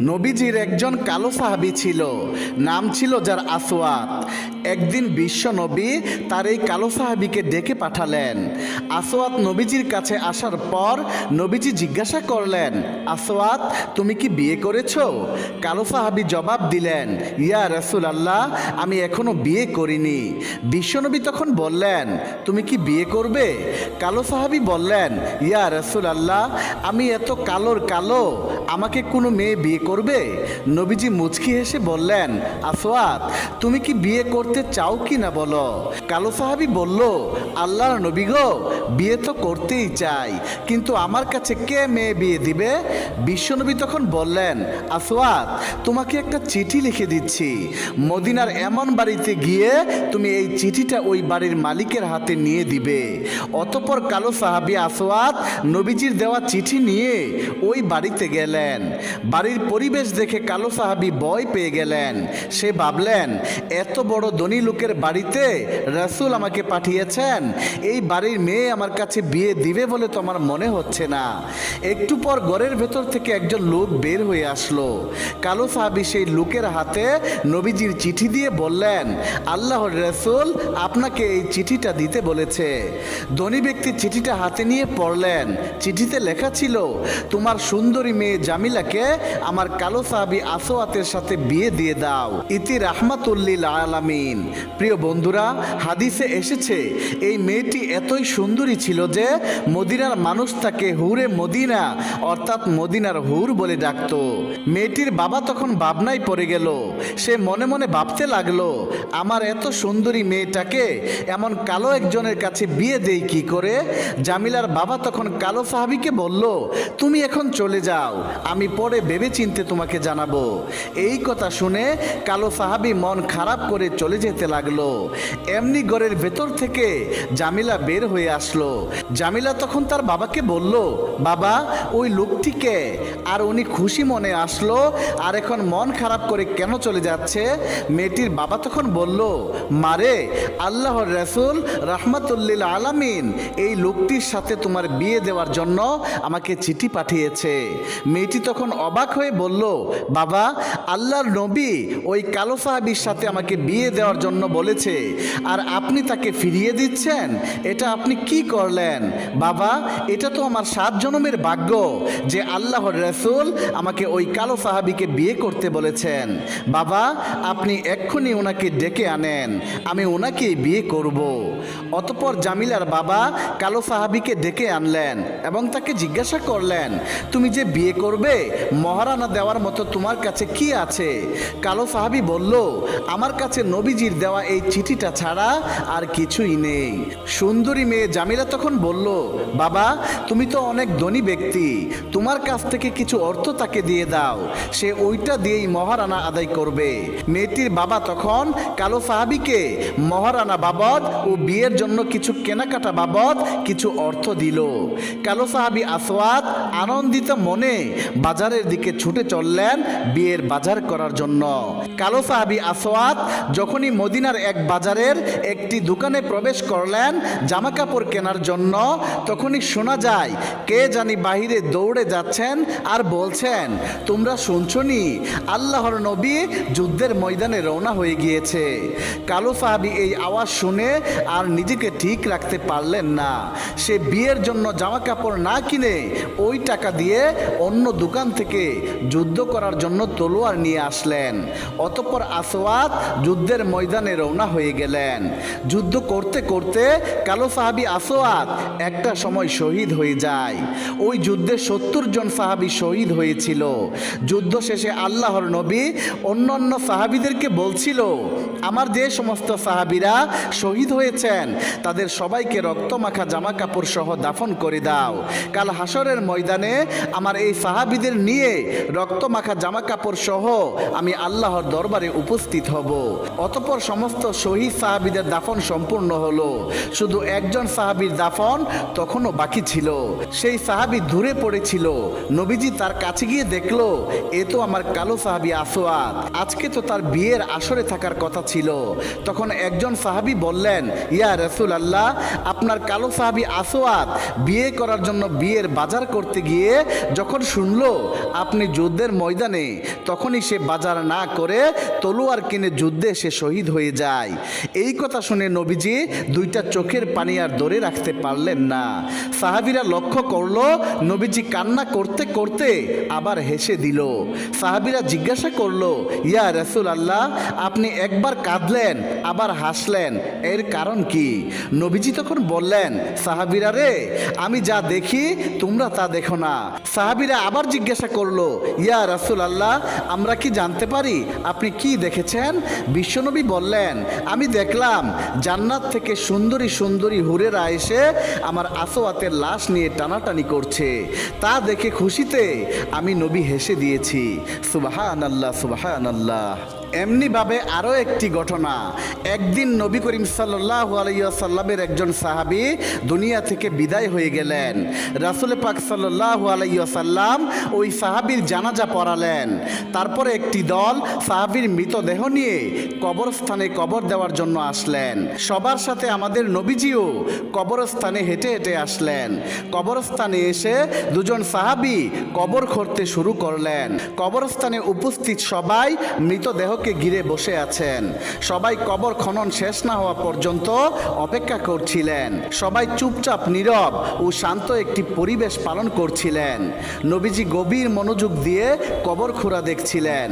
নবীজির একজন কালো সাহাবি ছিল। নাম ছিল যার আসওয়াত। একদিন বিশ্ব নবী তার এই কালো সাহাবিকে ডেকে পাঠালেন। আসওয়াত নবীজির কাছে আসার পর নবীজি জিজ্ঞাসা করলেন, আসওয়াত, তুমি কি বিয়ে করেছ? কালো সাহাবি জবাব দিলেন, ইয়া রসুল আল্লাহ আমি এখনও বিয়ে করিনি। বিশ্বনবী তখন বললেন, তুমি কি বিয়ে করবে? কালো সাহাবি বললেন, ইয়া রসুল আল্লাহ আমি এত কালোর কালো আমাকে কোনো মেয়ে বিয়ে করবে? নবীজি মুচকি হেসে বললেন আসওয়াত তুমি কি বিয়ে করতে চাও কি না বলো? কালো সাহাবি বলল, আল্লাহর নবী গো, বিয়ে তো করতেই চাই, কিন্তু আমার কাছে কে মেয়ে বিয়ে দিবে? বিশ্বনবী তখন বললেন আসওয়াত তোমাকে একটা চিঠি লিখে দিচ্ছি। মদিনার এমন বাড়িতে গিয়ে তুমি এই চিঠিটা ওই বাড়ির মালিকের হাতে নিয়ে দিবে। অতপর কালো সাহাবি আসওয়াত নবীজির দেওয়া চিঠি নিয়ে ওই বাড়িতে গেলেন। বাড়ির পরিবেশ দেখে কালো সাহাবি ভয় পেয়ে গেলেন। সে ভাবলেন, এত বড় ধনী লোকের বাড়িতে রাসূল আমাকে পাঠিয়েছেন। এই বাড়ির মেয়ে আমার কাছে বিয়ে দিবে বলে তো আমার মনে হচ্ছে না। একটু পর ঘরের ভেতর থেকে একজন লোক বের হয়ে আসলো। কালো সাহাবি সেই লোকের হাতে নবীজির চিঠি দিয়ে বললেন, আল্লাহর রসুল আপনাকে এই চিঠিটা দিতে বলেছে। ধনী ব্যক্তি চিঠিটা হাতে নিয়ে পড়লেন। চিঠিতে লেখা ছিল, তোমার সুন্দরী মেয়ে জামিলাকে আমার কালো সাহাবি আসোয়াতের সাথে বিয়ে দিয়ে দাও। ইতি রাহমাতুল্লিল আলামিন। প্রিয় বন্ধুরা, হাদিসে এসেছে, এই মেয়েটি এতই সুন্দরী ছিল যে মদিনার মানুষ তাকে হুরে মদিনা, অর্থাৎ মদিনার হুর বলে ডাকত। মেয়েটির বাবা তখন ভাবনায় পড়ে গেল, সে মনে মনে ভাবতে লাগল, আমার এত সুন্দরী মেয়েটাকে এমন কালো একজনের কাছে বিয়ে দেই কি করে? জামিলার বাবা তখন কালো সাহাবিকে বলল, তুমি এখন চলে যাও আমি পরে ভেবে চিনতে তোমাকে জানাব। এই কথা শুনে কালো সাহাবি মন খারাপ করে চলে যেতে লাগল। এমনি ঘরের ভেতর থেকে জামিলা বের হয়ে আসলো। জামিলা তখন তার বাবাকে বলল, বাবা, ওই লোকটিকে আর উনি খুশি মনে আসলো, আর এখন মন খারাপ করে কেন চলে যাচ্ছে? মেয়েটির বাবা তখন বলল মারে আল্লাহর রসুল রহমতুল্লিল আলামিন এই লোকটির সাথে তোমার বিয়ে দেওয়ার জন্য আমাকে চিঠি পাঠিয়েছে। মেয়েটি তখন অবাক হয়ে বলল, বাবা, আল্লাহর নবী ওই কালো সাহাবির সাথে আমাকে বিয়ে দেওয়ার জন্য বলেছে, আর আপনি তাকে ফিরিয়ে দিচ্ছেন? এটা আপনি কি করলেন? বাবা, এটা তো আমার সাত জনমের ভাগ্য যে আল্লাহর রসুল আমাকে ওই কালো সাহাবিকে বিয়ে করতে বলেছেন। বাবা, আপনি এক্ষুনি ওনাকে ডেকে আনেন, আমি ওনাকে বিয়ে করব। অতপর জামিলার বাবা কালো সাহাবিকে ডেকে আনলেন এবং তাকে জিজ্ঞাসা করলেন, তুমি যে বিয়ে করবে? মহারানা দেওয়ার মতো তোমার কাছে কি আছে? কালো সাহাবি বলল, আমার কাছে নবীজির দেওয়া এই চিঠিটা ছাড়া আর কিছুই নেই। সুন্দরী মেয়ে জামিলা তখন বলল, বাবা, তুমি তো অনেক ধনী ব্যক্তি। তোমার কাছ থেকে কিছু অর্থ তাকে দিয়ে দাও। সে ওইটা দিয়েই মহারানা আদায় করবে। মেয়েটির বাবা তখন কালো সাহাবিকে মহারানা বাবদ ও বিয়ের জন্য কিছু কেনাকাটা বাবদ কিছু অর্থ দিল। কালো সাহাবি আসওয়াদ আনন্দিত মনে বাজারের দিকে ছুটে চললেন বিয়ের বাজার করার জন্য। কালো সাহাবি আসওয়াদ যখনই মদিনার এক বাজারের একটি দোকানে প্রবেশ করলেন জামা কাপড় কেনার জন্য, তখনই শোনা যায়, কে জানি বাহিরে দৌড়ে যাচ্ছেন আর বলছেন, তোমরা শুনছনি, আল্লাহর নবী যুদ্ধের ময়দানে রওনা হয়ে গিয়েছে। কালো সাহাবি এই আওয়াজ শুনে আর নিজেকে ঠিক রাখতে পারলেন না। সে বিয়ের জন্য জামা কাপড় না কিনে ওই টাকা দিয়ে অন্য দোকান থেকে যুদ্ধ করার জন্য তলোয়ার নিয়ে আসলেন। অতঃপর আসওয়াত যুদ্ধের ময়দানে রওনা হয়ে গেলেন। যুদ্ধ করতে করতে কালো সাহাবি আসওয়াত একটা সময় শহীদ হয়ে যায়। ওই যুদ্ধে সত্তর জন সাহাবি শহীদ হয়েছিল। যুদ্ধ শেষে আল্লাহর নবী অন্যান্য সাহাবিদেরকে বলছিল, আমার যে সমস্ত সাহাবিরা শহীদ হয়েছেন, তাদের সবাইকে রক্তমাখা জামা কাপড় সহ দাফন করে দাও। কাল হাসরের ময়দানে আমার এই সাহাবিদের নিয়ে রক্তমাখা জামা কাপড় সহ আমি আল্লাহর দরবারে উপস্থিত হব। অতপর সমস্ত শহীদ সাহাবিদের দাফন সম্পূর্ণ হলো। শুধু একজন সাহাবির দাফন তখনও বাকি ছিল। সেই সাহাবি দূরে পড়েছিল। নবীজি তার কাছে গিয়ে দেখল, এ তো আমার কালো সাহাবি আসোয়াদ আজকে তো তার বিয়ের আসরে থাকার কথা ছিল। তখন একজন সাহাবি বললেন, ইয়া রসুল আল্লাহ আপনার কালো সাহাবি আসোয়াদ বিয়ে করার জন্য বিয়ের বাজার করতে গিয়ে যখন শুনলো, আপনি যুদ্ধের ময়দানে তখনই সে বাজার না করে তলোয়ার কিনে যুদ্ধে সে শহীদ হয়ে যায়। এই কথা শুনে নবীজি দুইটা চোখের পানি আর ধরে রাখতে পারলেন না। সাহাবিরা লক্ষ্য করল, নবীজি কান্না করতে করতে আবার হেসে দিল। সাহাবিরা জিজ্ঞাসা করল, ইয়া রসুল আল্লাহ আপনি একবার কাঁদলেন, আবার হাসলেন, এর কারণ কি? নবীজি তখন বললেন, সাহাবিরা রে, আমি যা দেখি তোমরা তা দেখো না। সাহাবিরা আবার জিজ্ঞাসা করল, ইয়া রাসুল আল্লাহ আমরা কি জানতে পারি? আপনি কি দেখেছেন? বিশ্বনবী বললেন, আমি দেখলাম জান্নাত থেকে সুন্দরী সুন্দরী হুরেরা এসে আমার আসোয়াতের লাশ নিয়ে টানাটানি করছে। তা দেখে খুশিতে আমি নবী হেসে দিয়েছি। সুবাহান আল্লাহ সুবাহান আল্লাহ এমনিভাবে আরও একটি ঘটনা। একদিন নবী করিম সাল্লাহ আলাইসাল্লামের একজন সাহাবি দুনিয়া থেকে বিদায় হয়ে গেলেন। রাসুল পাক সাল্লাহ আলাইসাল্লাম ওই সাহাবির জানাজা পড়ালেন। তারপরে একটি দল সাহাবির মৃতদেহ নিয়ে কবরস্থানে কবর দেওয়ার জন্য আসলেন। সবার সাথে আমাদের নবীজিও কবরস্থানে হেঁটে হেঁটে আসলেন। কবরস্থানে এসে দুজন সাহাবি কবর করতে শুরু করলেন। কবরস্থানে উপস্থিত সবাই মৃতদেহকে ঘিরে বসে আছেন। সবাই কবর খনন শেষ না হওয়া পর্যন্ত অপেক্ষা করছিলেন। সবাই চুপচাপ, নীরব ও শান্ত একটি পরিবেশ পালন করছিলেন। নবীজি গভীর মনোযোগ দিয়ে কবর খোঁড়া দেখছিলেন।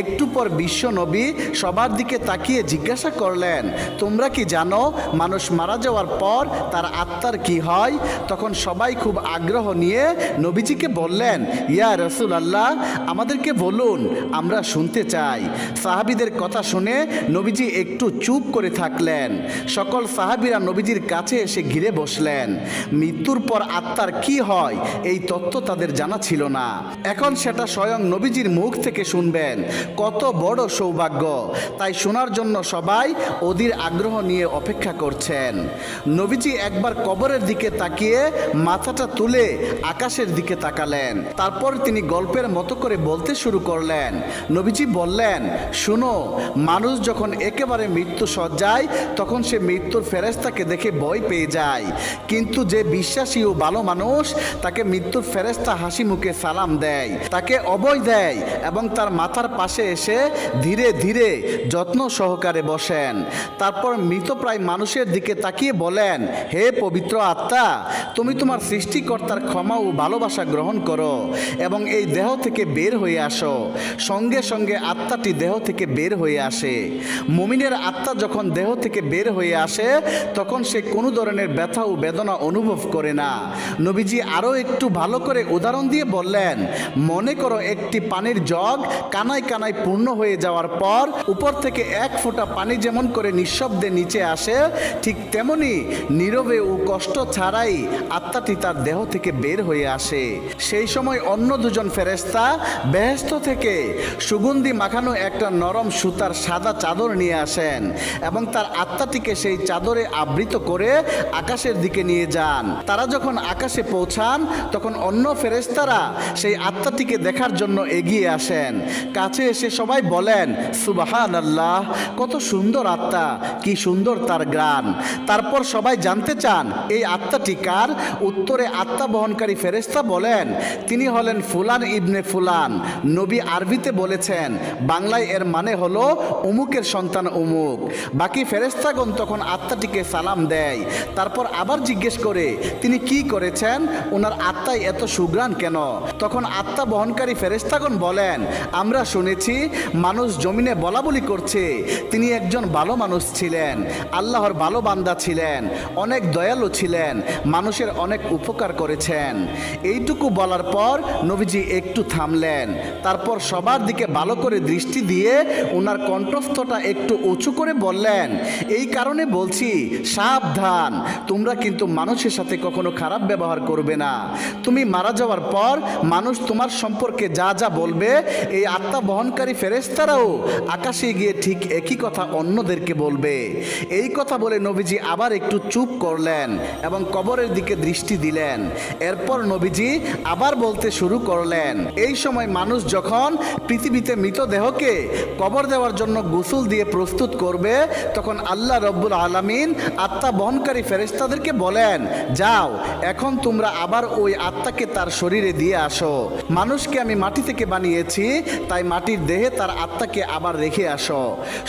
একটু পর বিশ্ব নবী সবার দিকে তাকিয়ে জিজ্ঞাসা করলেন, তোমরা কি জানো মানুষ মারা যাওয়ার পর তার আত্মার কি হয়? তখন সবাই খুব আগ্রহ নিয়ে নবীজিকে বললেন, ইয়া রসুল আল্লাহ আমাদেরকে বলুন, আমরা শুনতে চাই। সাহাবিদের কথা শুনে নবীজি একটু চুপ করে থাকলেন। সকল সাহাবিরা নবীজির কাছে এসে ঘিরে বসলেন। মৃত্যুর পর আত্মার কি হয়, এই তত্ত্ব তাদের জানা ছিল না। এখন সেটা স্বয়ং নবীজির মুখ থেকে শুনবেন। কত বড় সৌভাগ্য। তাই শোনার জন্য সবাই অধীর আগ্রহ নিয়ে অপেক্ষা করছেন। নবীজি একবার কবরের দিকে তাকিয়ে মাথাটা তুলে আকাশের দিকে তাকালেন। তারপর তিনি গল্পের মতো করে বলতে শুরু করলেন। নবীজি বললেন শুনো, মানুষ যখন একেবারে মৃত্যু সজ্জায় তখন সে মৃত্যুর ফেরেস্তাকে দেখে ভয় পেয়ে যায়। কিন্তু যে বিশ্বাসী ও ভালো মানুষ, তাকে মৃত্যুর ফেরেস্তা হাসি মুখে সালাম দেয়, তাকে অবয় দেয় এবং তার মাথার পাশে এসে ধীরে ধীরে যত্ন সহকারে বসেন। তারপর মৃতপ্রায় মানুষের দিকে তাকিয়ে বলেন, হে পবিত্র আত্মা, তুমি তোমার সৃষ্টিকর্তার ক্ষমা ও ভালোবাসা গ্রহণ করো এবং এই দেহ থেকে বের হয়ে আসো। সঙ্গে সঙ্গে আত্মাটি দেহ থেকে বের হয়ে আসে। মুমিনের আত্মা যখন দেহ থেকে বের হয়ে আসে, তখন সে কোনো ধরনের ব্যথা ও বেদনা অনুভব করে না। নবীজি আরও একটু ভালো করে উদাহরণ দিয়ে বললেন, মনে করো একটি পানির জগ কানায় কানায় পূর্ণ হয়ে যাওয়ার পর উপর থেকে এক ফোঁটা পানি যেমন করে নিঃশব্দে নিচে আসে, ঠিক তেমনি নীরবে ও কষ্ট ছাড়াই আত্মাটি তার দেহ থেকে বের হয়ে আসে। সেই সময় অন্য দুজন ফেরেস্তা বেহেস্ত থেকে সুগন্ধি মাখানো একটা নরম সুতার সাদা চাদর নিয়ে আসেন এবং তার আত্মাটিকে সেই চাদরে আবৃত করে আকাশের দিকে নিয়ে যান। তারা যখন আকাশে পৌঁছান, তখন অন্য ফেরেস্তারা সেই আত্মাটিকে দেখার জন্য এগিয়ে আসেন। কাছে এসে সবাই বলেন সুবাহান আল্লাহ কত সুন্দর আত্মা, কি সুন্দর তার গ্রান তারপর সবাই জানতে চান, এই আত্মাটি কার? উত্তরে আত্মা বহনকারী ফেরেস্তা বলেন, তিনি হলেন ফুলান ইবনে ফুলান। নবী আরবিতে বলেছেন, বাংলায় এর মানে হলো অমুকের সন্তান অমুক বাকি ফেরেস্তাগণ তখন আত্মাটিকে সালাম দেয়। তারপর আবার জিজ্ঞেস করে, তিনি কি করেছেন? ওনার আত্মায় এত সুগ্রাণ কেন? তখন আত্মা বহনকারী ফেরেস্তাগণ বলেন, আমরা শুনেছি মানুষ জমিনে বলা বলি করছে। তিনি একজন ভালো মানুষ ছিলেন, আল্লাহর ভালো বান্দা ছিলেন, অনেক দয়ালু ছিলেন, মানুষের অনেক উপকার করেছেন। এইটুকু বলার পর নবীজি একটু থামলেন। তারপর সবার দিকে ভালো করে দৃষ্টি দিয়ে ওনার কণ্ঠস্থটা একটু উঁচু করে বললেন, এই কারণে বলছি, সাবধান। তোমরা কিন্তু মানুষের সাথে কখনো খারাপ ব্যবহার করবে না। তুমি মারা যাওয়ার পর মানুষ তোমার সম্পর্কে যা যা বলবে, এই আত্মা বহনকারী ফেরেস্তারাও আকাশে গিয়ে ঠিক একই কথা অন্যদেরকে বলবে। এই কথা বলে নবীজি আবার একটু চুপ করলেন এবং কবরের দিকে দৃষ্টি দিলেন। এরপর নবীজি আবার বলতে শুরু করলেন, এই সময় মানুষ যখন পৃথিবীতে মৃতদেহকে কবর দেওয়ার জন্য গোসল দিয়ে প্রস্তুত করবে, তখন আল্লাহ রব্বুল আলামিন আত্মা বহনকারী ফেরেস্তাদেরকে বলেন, যাও, এখন তোমরা আবার ওই আত্মাকে তার শরীরে দিয়ে আসো। মানুষকে আমি মাটি থেকে বানিয়েছি, তাই মাটির দেহে তার আত্মাকে আবার রেখে আসো।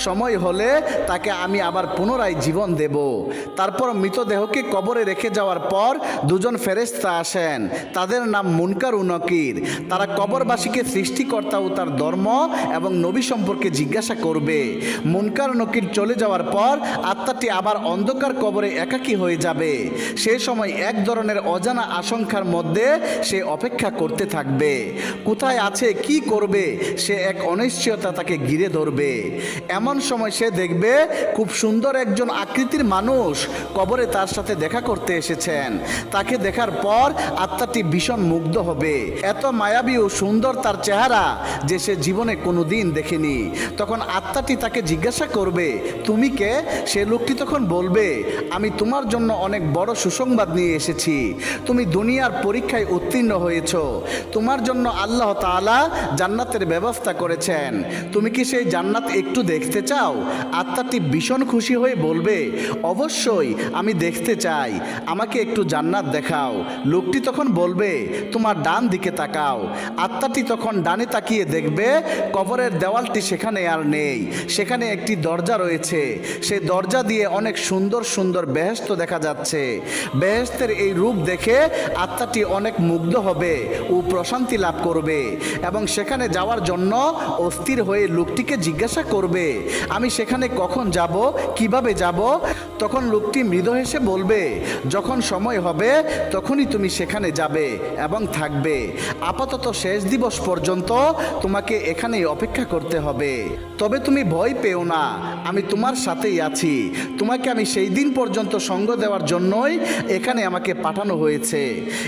সময় হলে তাকে আমি আবার পুনরায় জীবন দেব। তারপর মৃতদেহকে কবরে রেখে যাওয়ার পর দুজন ফেরেস্তা আসেন। তাদের নাম মুনকার উনকির তারা কবরবাসীকে সৃষ্টিকর্তা ও তার ধর্ম এবং নবী সম্পর্কে জিজ্ঞাসা করবে। মুনকার নকির চলে যাওয়ার পর আত্মাটি আবার অন্ধকার কবরে একাকী হয়ে যাবে। সে সময় এক ধরনের অজানা আশঙ্কার মধ্যে সে অপেক্ষা করতে থাকবে। কোথায় আছে, কি করবে, সে এক অনিশ্চয়তা তাকে ঘিরে ধরবে। এমন সময় সে দেখবে খুব সুন্দর একজন আকৃতির মানুষ কবরে তার সাথে দেখা করতে এসেছেন। তাকে দেখার পর আত্মাটি ভীষণ মুগ্ধ হবে। এত মায়াবী ও সুন্দর তার চেহারা যে সে জীবনে কোনো দিন দেখেনি। তখন আত্মাটি তাকে জিজ্ঞাসা করবে, তুমি কে? সে লোকটি তখন বলবে, আমি তোমার জন্য অনেক বড় সুসংবাদ নিয়ে এসেছি। তুমি দুনিয়ার পরীক্ষায় উত্তীর্ণ হয়েছ। তোমার জন্য আল্লাহ তাআলা জান্নাতের ব্যবস্থা করেছেন। তুমি কি সেই জান্নাত একটু দেখতে চাও? আত্মাটি ভীষণ খুশি হয়ে বলবে, অবশ্যই, আমি দেখতে চাই। আমাকে একটু জান্নাত দেখাও। লোকটি তখন বলবে, তোমার ডান দিকে তাকাও। আত্মাটি তখন ডানে তাকিয়ে দেখবে, কবরের দেওয়ালটি সেখানে আর নেই। সেখানে একটি দরজা রয়েছে। সে দরজা দিয়ে অনেক সুন্দর সুন্দর বেহেস্ত দেখা যাচ্ছে। বেহেস্তের এই রূপ দেখে আত্মাটি অনেক মুগ্ধ হবে ও প্রশান্তি লাভ করবে এবং সেখানে যাওয়ার জন্য অস্থির হয়ে লোকটিকে জিজ্ঞাসা করবে, আমি সেখানে কখন যাব? কীভাবে যাব? তখন লোকটি মৃদু হেসে বলবে, যখন সময় হবে, তখনই তুমি সেখানে যাবে এবং থাকবে। আপাতত শেষ দিবস পর্যন্ত তোমাকে এখানেই অপেক্ষা করতে হবে। তবে তুমি ভয় পেও না, আমি তোমার সাথেই আছি। তোমাকে আমি সেই দিন পর্যন্ত সঙ্গ দেওয়ার জন্যই এখানে আমাকে পাঠানো হয়েছে।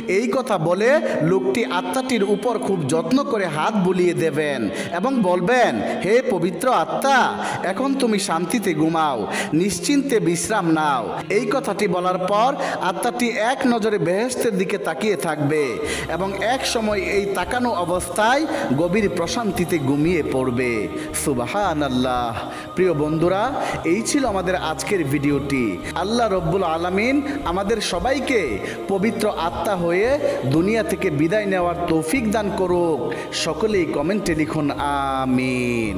এই কথা বলে লোকটি আত্মাটির উপর খুব যত্ন করে হাত বুলিয়ে দেবেন এবং বলবেন, হে পবিত্র আত্মা, এখন তুমি শান্তিতে ঘুমাও, নিশ্চিন্তে বিশ্রাম নাও। এই কথাটি বলার পর আত্মাটি এক নজরে বেহেস্তের দিকে তাকিয়ে থাকবে এবং এক সময় এই তাকানো অবস্থায় গভীর প্রশান্তিতে ঘুমিয়ে পড়বে। প্রিয় বন্ধুরা, এই ছিল আমাদের আজকের ভিডিওটি। আল্লাহ রব্বুল আলমিন আমাদের সবাইকে পবিত্র আত্মা হয়ে দুনিয়া থেকে বিদায় নেওয়ার তৌফিক দান করুক। সকলেই কমেন্টে লিখুন, আমিন।